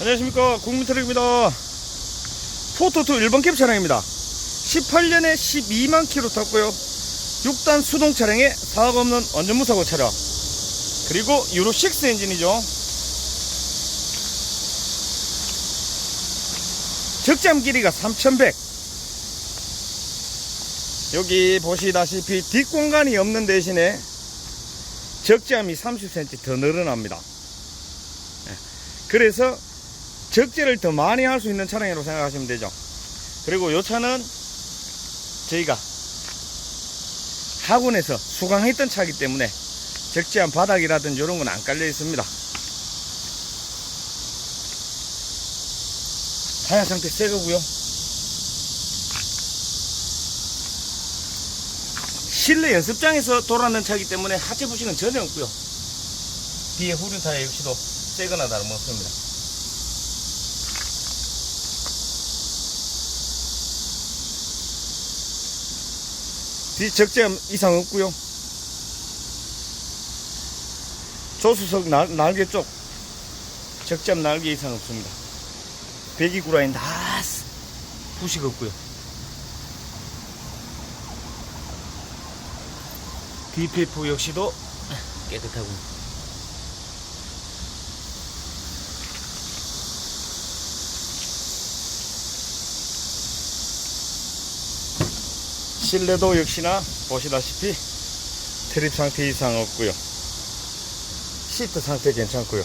안녕하십니까. 국민트럭입니다. 포토2 1번 캡 차량입니다. 18년에 12만 킬로 탔고요. 6단 수동 차량에 사고 없는 완전 무사고 차량. 그리고 유로6 엔진이죠. 적재함 길이가 3100 여기 보시다시피 뒷공간이 없는 대신에 적재함이 30cm 더 늘어납니다. 그래서 적재를 더 많이 할 수 있는 차량이라고 생각하시면 되죠. 그리고 이 차는 저희가 학원에서 수강했던 차이기 때문에 적재한 바닥이라든지 이런 건 안 깔려 있습니다. 타이어 상태 새 거고요. 실내 연습장에서 돌아는 차이기 때문에 하체 부식은 전혀 없고요. 뒤에 후륜 타이어 역시도 새거나 다름없습니다. 뒤 적재함 이상 없고요. 조수석 날, 날개 쪽 적재함 날개 이상 없습니다. 배기 구 라인 다 부식 없고요. DPF 역시도 깨끗하고 실내도 역시나 보시다시피 트립 상태 이상 없고요. 시트 상태 괜찮고요.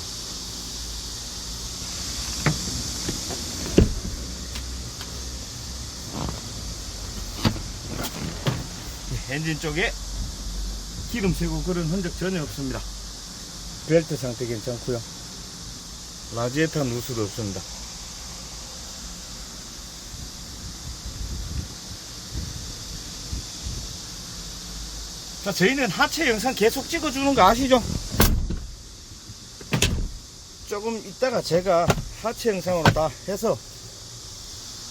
네, 엔진 쪽에 기름 새고 그런 흔적 전혀 없습니다. 벨트 상태 괜찮고요. 라지에타 누수도 없습니다 자, 저희는 하체 영상 계속 찍어주는 거 아시죠? 조금 이따가 제가 하체 영상으로 다 해서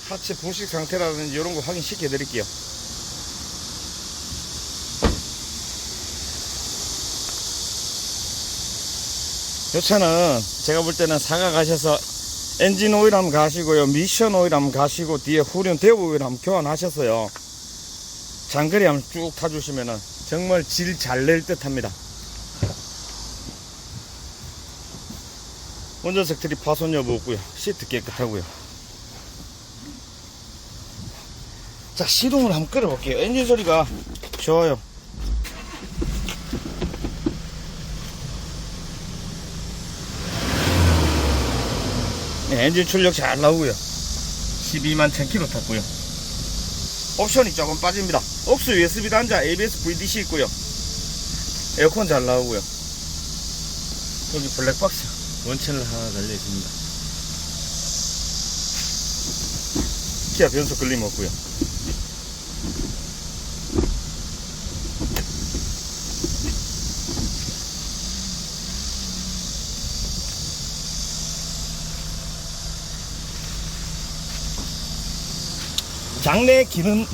하체 부식 상태라든지 이런 거 확인시켜 드릴게요. 이 차는 제가 볼 때는 사가 가셔서 엔진 오일 한번 가시고요. 미션 오일 한번 가시고 뒤에 후륜 대우 오일 한번 교환하셨어요. 장거리 한번 쭉 타주시면은 정말 질 잘 낼 듯 합니다. 운전석 트리 파손 여부 없고요. 시트 깨끗하고요. 자, 시동을 한번 끌어볼게요. 엔진 소리가 좋아요. 네, 엔진 출력 잘 나오고요. 12만 1000km 탔고요. 옵션이 조금 빠집니다. 옥수 USB 단자 ABS VDC 있고요. 에어컨 잘 나오고요. 여기 블랙박스 원체널 하나 달려 있습니다. 기아 변속 걸림 없고요. 장내 기능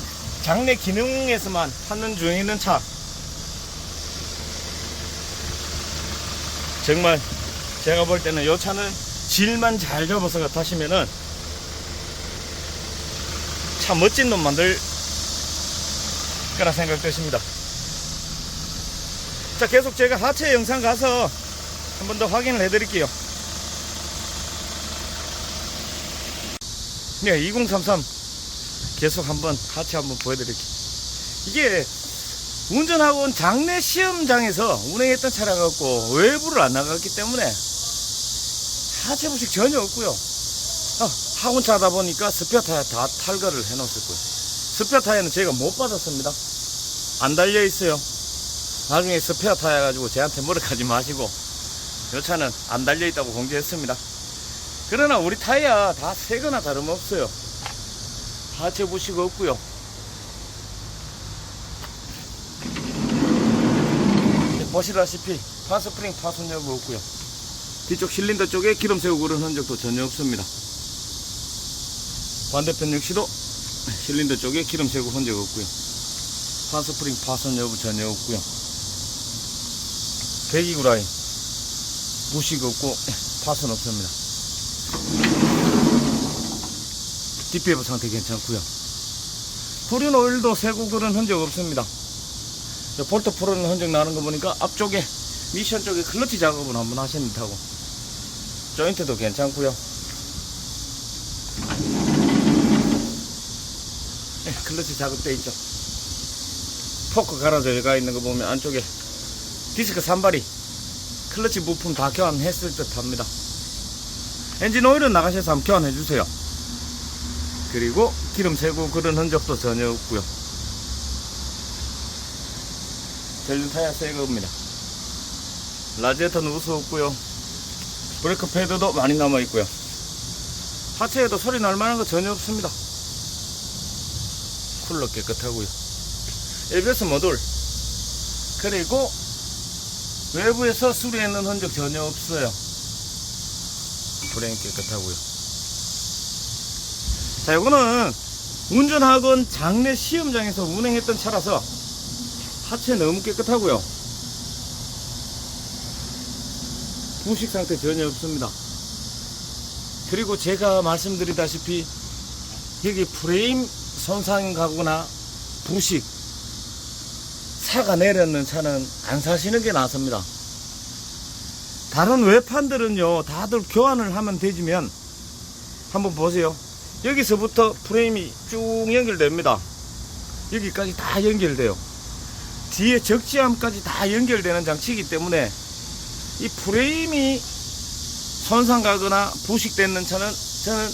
장내 기능에서만 찾는 중에 있는 차. 정말 제가 볼 때는 이 차는 질만 잘 잡아서 타시면은 참 멋진 놈 만들 거라 생각 되십니다. 자, 계속 제가 하체 영상 가서 한 번 더 확인을 해 드릴게요. 네, 2033 계속 한번 하체 한번 보여드릴게요. 이게 운전학원 장내 시험장에서 운행했던 차량 갖고 외부를 안 나갔기 때문에 하체 부식 전혀 없고요. 어, 학원 차다 보니까 스페어 타이어 다 탈거를 해놓았을 거예요. 스페어 타이어는 저희가 못 받았습니다. 안 달려 있어요. 나중에 스페어 타이어 가지고 저한테 뭐라하지 마시고 이 차는 안 달려 있다고 공지했습니다. 그러나 우리 타이어 다 새거나 다름없어요. 하체 부식 없고요. 보시다시피 파스프링 파손 여부 없고요. 뒤쪽 실린더 쪽에 기름 새고 그런 흔적도 전혀 없습니다. 반대편 역시도 실린더 쪽에 기름 새고 흔적 없고요. 파스프링 파손 여부 전혀 없고요. 배기구 라인 부식 없고 파손 없습니다. DPF 상태 괜찮고요. 후륜 오일도 새고 그런 흔적 없습니다. 저 볼트 풀어는 흔적 나는 거 보니까 앞쪽에 미션 쪽에 클러치 작업을 한번 하셨다고. 조인트도 괜찮고요. 네, 클러치 작업돼 있죠. 포크 갈아져 가 있는 거 보면 안쪽에 디스크 산발이 클러치 부품 다 교환했을 듯 합니다. 엔진 오일은 나가셔서 한번 교환해 주세요 그리고 기름 새고 그런 흔적도 전혀 없고요. 전륜 타이어 새 겁니다. 라지에터는 우수 없고요. 브레이크 패드도 많이 남아 있고요. 하체에도 소리 날 만한 거 전혀 없습니다. 쿨러 깨끗하고요. ABS 모듈. 그리고 외부에서 수리했는 흔적 전혀 없어요. 브레인 깨끗하고요 자 이거는 운전학원 장례 시험장에서 운행했던 차라서 하체 너무 깨끗하고요. 부식 상태 전혀 없습니다. 그리고 제가 말씀드리다시피 여기 프레임 손상 가거나 부식 차가 내렸는 차는 안 사시는 게 낫습니다. 다른 외판들은요 다들 교환을 하면 되지면 한번 보세요 여기서부터 프레임이 쭉 연결됩니다. 여기까지 다 연결돼요. 뒤에 적지함까지 다 연결되는 장치이기 때문에 이 프레임이 손상 가거나 부식되는 차는 저는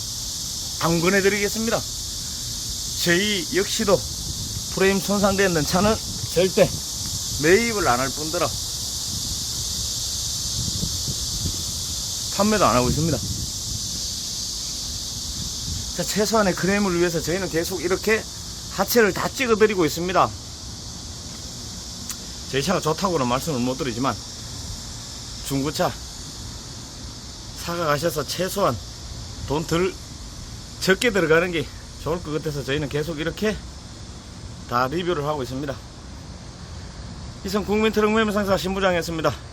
안 권해드리겠습니다. 저희 역시도 프레임 손상되는 차는 절대 매입을 안 할 뿐더러 판매도 안 하고 있습니다. 자, 최소한의 그램을 위해서 저희는 계속 이렇게 하체를 다 찍어드리고 있습니다. 저희 차가 좋다고는 말씀을 못 드리지만 중고차 사가 가셔서 최소한 돈 덜 적게 들어가는 게 좋을 것 같아서 저희는 계속 이렇게 다 리뷰를 하고 있습니다. 이성 국민 트럭 매매 상사 신부장이었습니다.